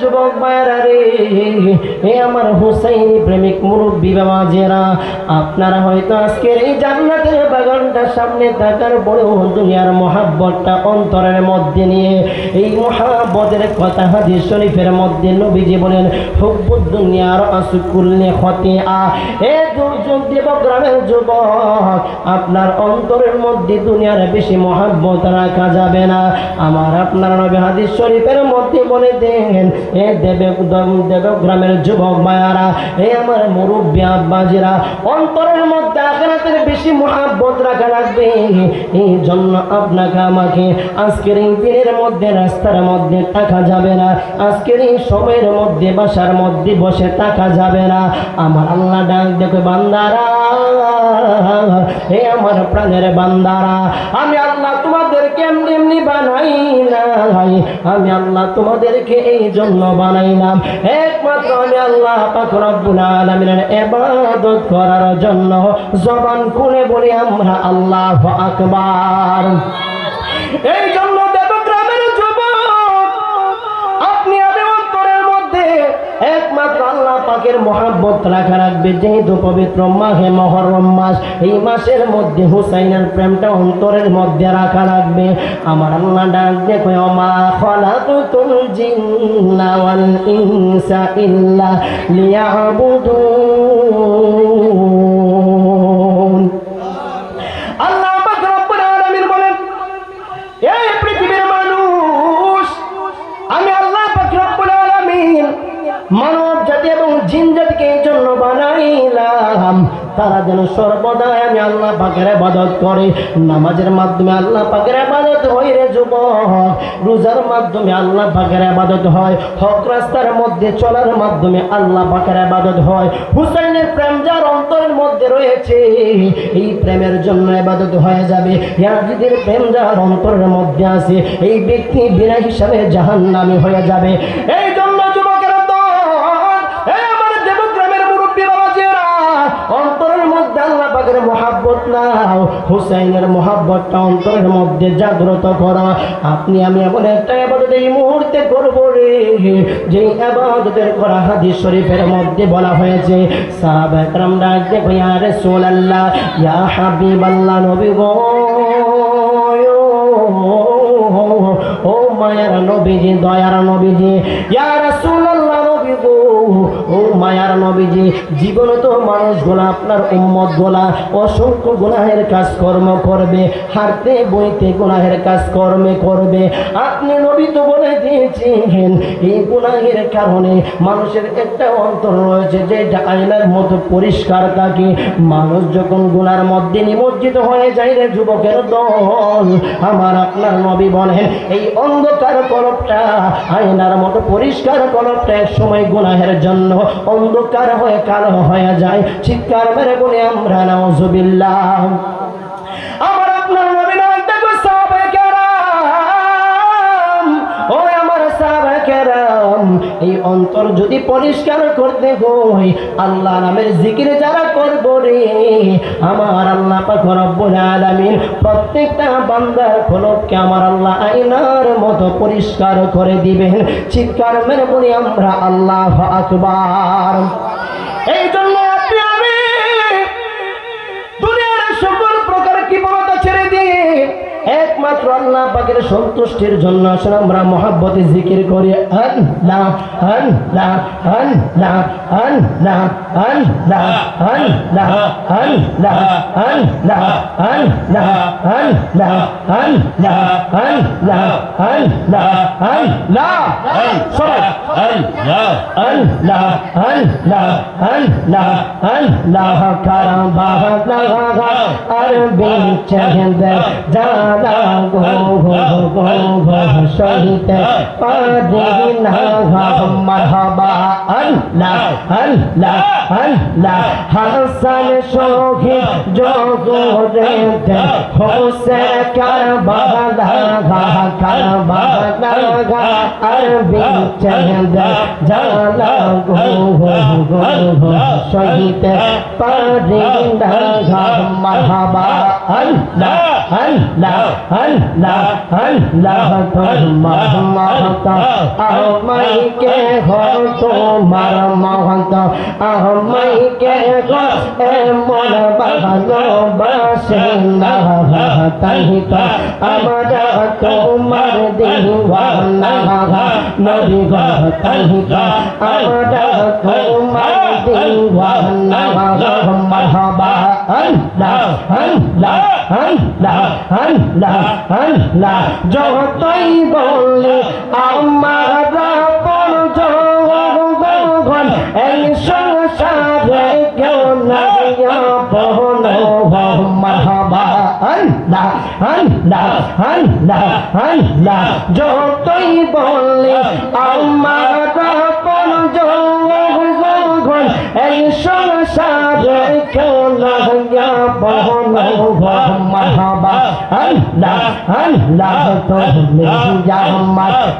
যুবক ভাইরা রে, এ আমার হুসাইনি প্রেমিক মুরব্বী বাবা জেরা। আপনারা হয়তো আজকের এই জান্নাতের বাগানটার সামনে থাকার পরেও দুনিয়ার মহাব্বতটা অন্তরের মধ্যে নিয়ে, এই মহাব্বতের কথা হাদিস শরীফের মধ্যে নবীজি বলেন, হুব্বুদ দুনিয়ার আসুকুল্লে খতে আ এ দুর্যোগ দেবগ্রামের যুবক, আপনার অন্তরের মধ্যে দুনিয়ার বেশি মহাব্বত রাখা যাবে না। আমার আপনার নবী হাদিস শরীফের মধ্যে বলে দেন এ দেবে যুবক মায়ারা এ আমার মুরব্বী আব্বাজিরা, অন্তরের মধ্যে আখেরাতের বেশি মহাব্বত রাখা লাগবে। এই জন্য আপনাকে আমাকে আজকের এই দিনের মধ্যে, রাস্তার মধ্যে থাকা যাবে না। আজকের এই সময়ের মধ্যে, বাসার মধ্যে বসে থাকা যাবে না। আমার আল্লাহ ডাক দেখো বান্দারা, হে আমার প্রাণের বান্দারা, আমি তোমাদেরকে এমনি এমনি বানাই নাই। আমি আল্লাহ তোমাদেরকে এই জন্য বানাইলাম। একমাত্র আমি আল্লাহ পাক রব্বুল ইবাদত করার জন্য জবান খুলে বলি, আমরা আল্লাহ আকবার। এই জন্য পাকের মহাব্বত রাখা রাখবে। যেহেতু পবিত্র মাহে মহরম মাস, এই মাসের মধ্যে হুসাইনের প্রেমটা অন্তরের মধ্যে রাখা রাখবে আমার আল্লাহ ডাক দেখো, মা খলাকুতুল জিন্না ওয়াল ইনসা ইল্লা লিয়াবুদুন মানব জাতি এবং জিন জাতিকে এই জন্য বানাইলাম। তারা যেন সর্বদা আমি আল্লাহ পাকের আবাদত করে। নামাজের মাধ্যমে আল্লাহ পাকের আবাদত হয় রে যুবক। রোজার মাধ্যমে আল্লাহ পাকের আবাদত হয়। হক রাস্তার মধ্যে চলার মাধ্যমে আল্লাহ পাকের আবাদত হয়। হুসাইনের প্রেম যার অন্তরের মধ্যে রয়েছে, এই প্রেমের জন্য আবাদত হয়ে যাবে। ইয়াজিদের প্রেম যার অন্তরের মধ্যে আছে, এই ব্যক্তি বিনা হিসাবে জাহান্নামী হয়ে যাবে। এই জন্য আল্লাহ পাকের মহাব্বত নাও হুসাইনের মহাব্বতটা অন্তরের মধ্যে জাগ্রত করা। আপনি, আমি এমন একটা আবাদত এই মুহূর্তে করব রে, যেই আবাদতের করা হাদিস শরীফের মধ্যে বলা হয়েছে, সাহাবা একরাম ডাক দেখো, ইয়া রাসূলুল্লাহ, ইয়া হাবিবাল্লাহ, নবী গো, ও মায়ার নবীজি, দয়ার নবীজি, ইয়া রাসূলুল্লাহ, নবী গো, ও মায়ার নবীজি, জীবন তো মানুষগুলা আপনার উম্মত গোলা, অসংখ্য গুনাহের কাজকর্ম করবে, হারতে বইতে গুনাহের কাজকর্মে করবে। আপনি নবী তো বলে দিয়েছেন এই গুনাহের কারণে মানুষের একটা অন্তর রয়েছে, যেটা আয়নার মতো পরিষ্কার থাকে। মানুষ যখন গুনার মধ্যে নিমজ্জিত হয়ে যায় রে যুবকের দল, আমার আপনার নবী বলেন, এই অন্ধকার কলপটা, আয়নার মতো পরিষ্কার কলপটা এক সময় গুনাহের জন্য অন্ধকার হয়ে কালো হয়ে যায়। চিৎকার মেরে বলে আমরা নাউজুবিল্লাহ। আমার এই অন্তর যদি পরিষ্কার করতে হয়, আল্লাহ নামের জিকির যারা করব রে, আমার আল্লাহ পাখর আলামিন প্রত্যেকটা বান্দার খোলককে আমার আল্লাহ আইনার মতো পরিষ্কার করে দিবেন। চিৎকার মেরে বলি, আমরা আল্লাহ আকবার। এই জন্য একমাত্র আল্লাহ পাকের সন্তুষ্টির জন্য আসলে আমরা মহাব্বতে জিকির করি কারাম বাবা আর জাদা গো شهد قادرنا مرحبا আল্লাহ আল্লাহ আল্লাহ হাসান শহীদ জগরে হোসেন কারবালা কারবালা আরবি চন্দ জালা গো গো গো শহীদ পারিন্দা মাহবা अल्लाह अल्लाह अल्लाह अल्लाह तुम्हारा महता अहमई के हो तुम्हारा महता अहमई के हो ए मोर बहनो बसिंदा तहिता अमरा तुम्हार दीवाना नबी तहिता अमरा तुम्हार दीवाना मरहबा अल्लाह अल्लाह যতই বলে আমার রাপন যৌবন এই সংসারে কেউ নাইয়া বহন মহাবা যতই বলে আমার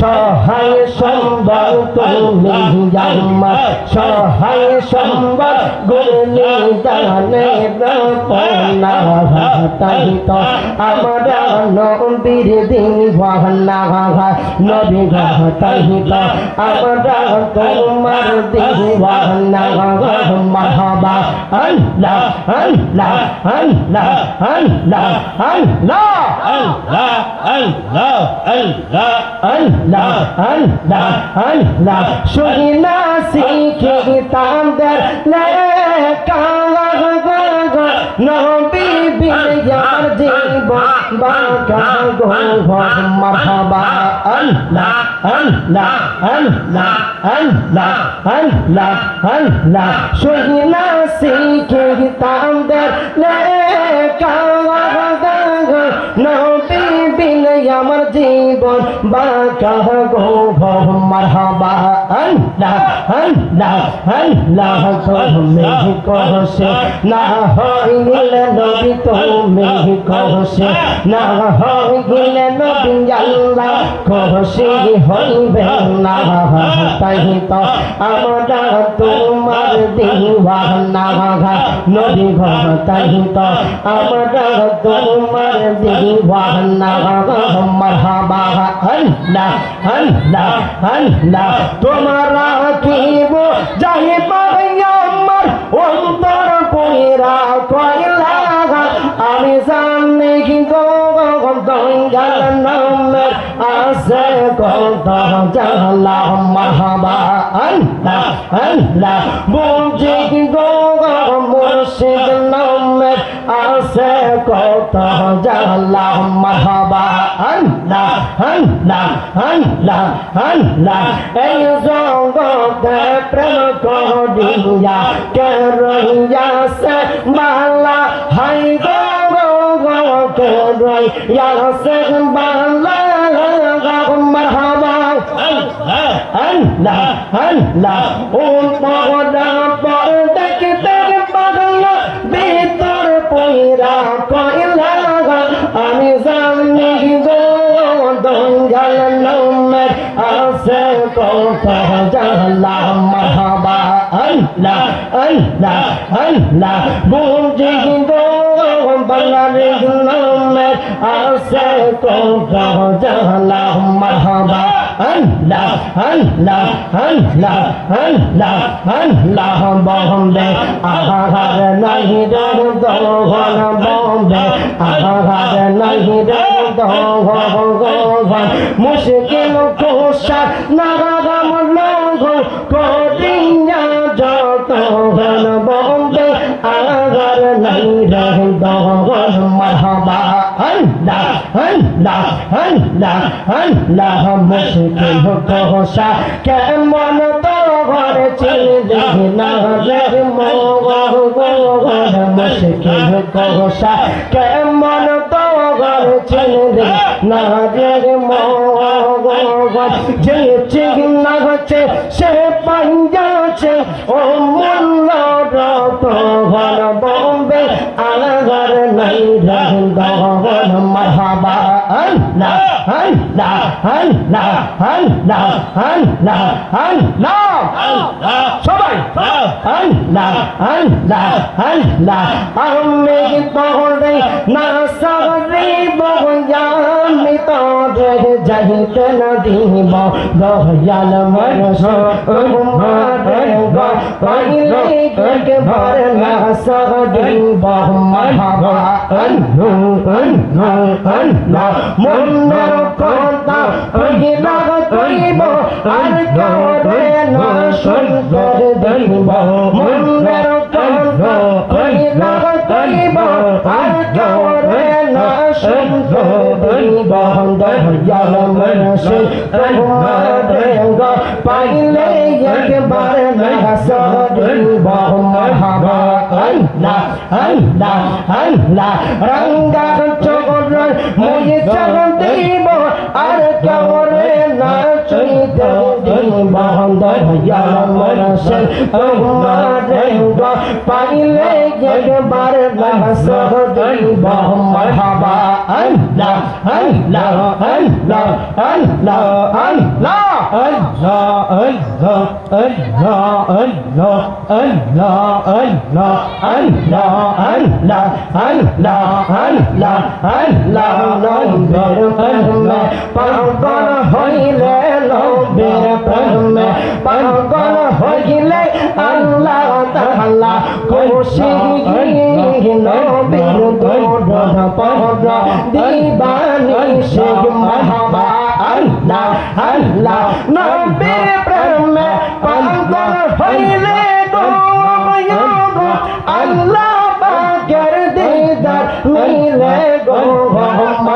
সহায় সম্বল তুমি আমার সহায় সম্বল গুলি দানে রপনা তাই তো আমার নবীর দিন ভাবনা নবী তাই তো আমরা তোমার দিন ভাবনা মারহাবা আল্লাহ আল্লাহ আল্লাহ আল্লাহ আল্লাহ আল্লাহ আল্লাহ আল্লাহ আল্লাহ আল্লাহ আল্লাহ শুনিনা শিখে তাদের লেখা নবী বিয়ার مرحبا الله الله الله الله الله الله شهنا سيكي تامدر لك نبي بن يمر جيبون باكا گو তুমি কহসে না হইলে নবী তুমি কহসে না হইলে নবী আল্লাহ কহসে হইবে না তাই তো আমরা তোমার দিওয়ানা নবী ঘর তাই তো আমরা তোমার দিওয়ানা মারহাবা রাখিব যাইবার আমার অন্তর কইরা কইলা আমি সামনে কিন্তু দঙ্গাল নম্বর আসে কত জালা মহাবান। বুঝি গো মুর্শিদ নম্বর কত জালা মারহাবা আল্লাহ আল্লাহ আল্লাহ আল্লাহ এই জগতে প্রেম করিয়া কে রইয়া সে বালা হাই গো গো, কে সে বালা মারহাবা আল্লাহ আল্লাহ আল্লাহ ও আল্লাহ আল্লাহ আল্লাহ বুঝি বাংলাদেশ নামের কত জালা মারহাবা। আল্লাহ আল্লাহ আল্লাহ আল্লাহ আল্লাহ বম্বে আহার নাহি দোহন বম্বে আহার নাহি দোহন মুশকিল কোষা নাগাম আল্লাহ আল্লাহ আল্লাহ মুশকিল কোষা কেমন তো ঘর চিলি না রে মোগর গোগর মুশকিল কোষা কেমন তো ঘর চিলি না রে মোগর যে আলাগার সবাই আমি তোরে না সরিব আমি তোরে যাইতে না দিব দহয়াল মনস পাইলে ভর না সরিব মহাবা anhu anhu anhu munnar kota pina gatibo arkare na sundar dilbo munnar kota pina gatibo arkare na sundar dilbo dar yalam se tanha আল্লাহ আল্লাহ রঙ্গার চগর মই চরণ দিব আর কবরে না চুই দেব দয়াল মনসে তোমারে পাইলে একবার না সরিব মারহাবা আল্লাহ আল্লাহ আল্লাহ আল্লাহ আল্লাহ পাগল হইলে में पागल हो गिले अल्लाह ताला खुशी नबीर दोड़ पहर दीवानी से महबा अल्लाह अल्लाह नबीर प्रेम में पागल हो गिले अल्लाह बागर दीदार मिले गो हम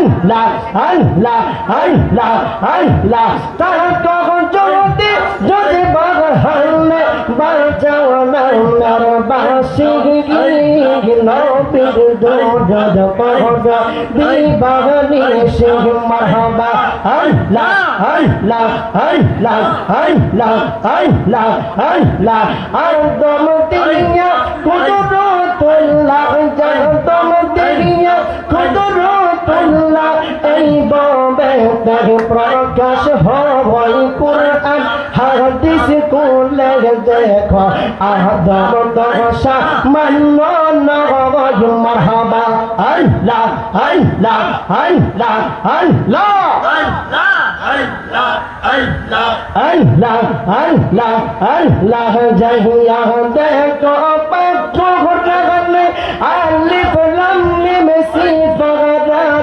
আল্লাহ আল্লাহ আল্লাহ আল্লাহ। তার কখন যদি যদি বাগানে বাঁচাও নামের বাসি নবীর দোজদ পড় দিবানি সে মাহবা আল্লাহ আল্লাহ আল্লাহ আল্লাহ আল্লাহ আল্লাহ। আর দম দিয়া কুদরতুল্লাহ জানতম দিয়া কুদরতুল্লাহ এই ববে তার প্রকাশ হওয়াই কোরআন। হাদিস কোলে দেখো, আদম দশা মান্ন নগজ মারহাবা। আল্লাহ আল্লাহ আল্লাহ আল্লাহ। আল্লাহ আল্লাহ আল্লাহ জহিয়া দেখো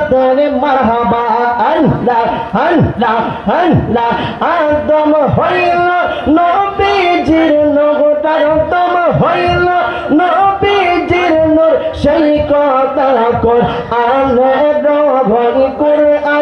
সিফাত মারহাবা, আল্লাহ আল্লাহ আল্লাহ। আদম হইল নবীজির নগতার দম হইল নবীজির নূর। সেই কথা কর আনে রবি কুরআন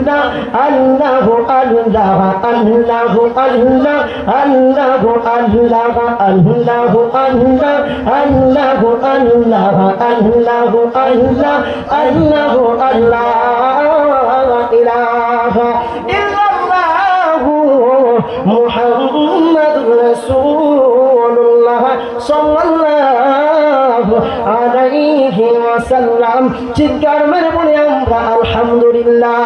আল্লাহ আল্লাহ আল্লাহ আল্লাহ আল্লাহ আল্লাহ আল্লাহ আল্লাহ আল্লাহ আল্লাহ আল্লাহ আল্লাহ আল্লাহ আল্লাহ আল্লাহ, ইলাহা ইল্লাল্লাহ মুহাম্মাদ রাসূলুল্লাহ, সাল্লাল্লাহু সাল্লাম চিৎকার মেরে বলে আমরা আলহামদুলিল্লাহ।